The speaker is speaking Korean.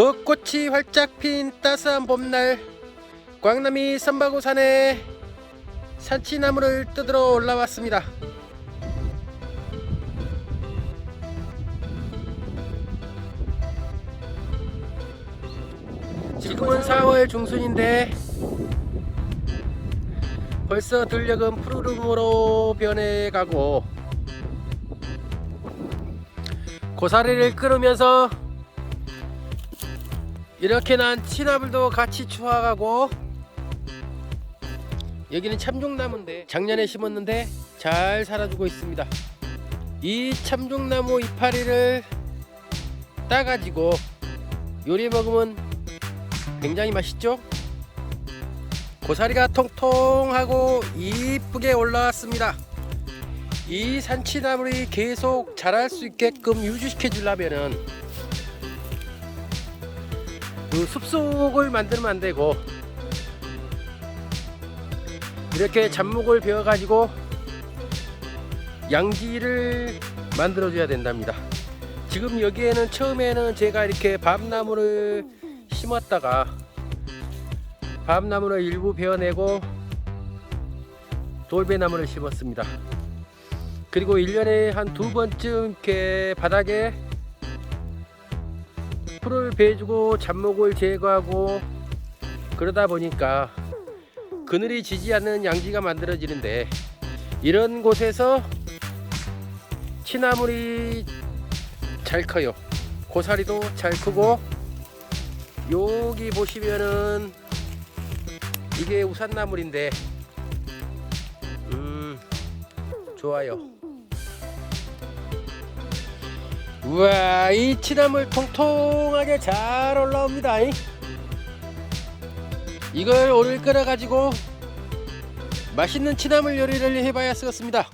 벚꽃이 활짝 핀 따스한 봄날 광남이 선바고산에 산치나무를 뜯으러 올라왔습니다. 지금은 4월 중순인데 벌써 들녘은 푸르름으로 변해가고 고사리를 끌으면서 이렇게 난 치나물도 같이 추워가고 여기는 참종나무인데 작년에 심었는데 잘 살아주고 있습니다. 이 참종나무 이파리를 따가지고 요리 먹으면 굉장히 맛있죠? 고사리가 통통하고 이쁘게 올라왔습니다. 이 산치나물이 계속 자랄 수 있게끔 유지시켜 주려면은 그 숲속을 만들면 안 되고 이렇게 잡목을 베어 가지고 양지를 만들어 줘야 된답니다. 지금 여기에는 처음에는 제가 이렇게 밤나무를 심었다가 밤나무를 일부 베어내고 돌배나무를 심었습니다. 그리고 1년에 한 두 번쯤 이렇게 바닥에 풀을 베주고 잡목을 제거하고 그러다 보니까 그늘이 지지 않는 양지가 만들어지는데 이런 곳에서 치나물이 잘 커요. 고사리도 잘 크고 여기 보시면은 이게 우산나물인데 음 좋아요. 우와 이 치나물 통통하게 잘 올라옵니다 이. 이걸 오늘 끓여 가지고 맛있는 치나물 요리를 해봐야 쓰겠습니다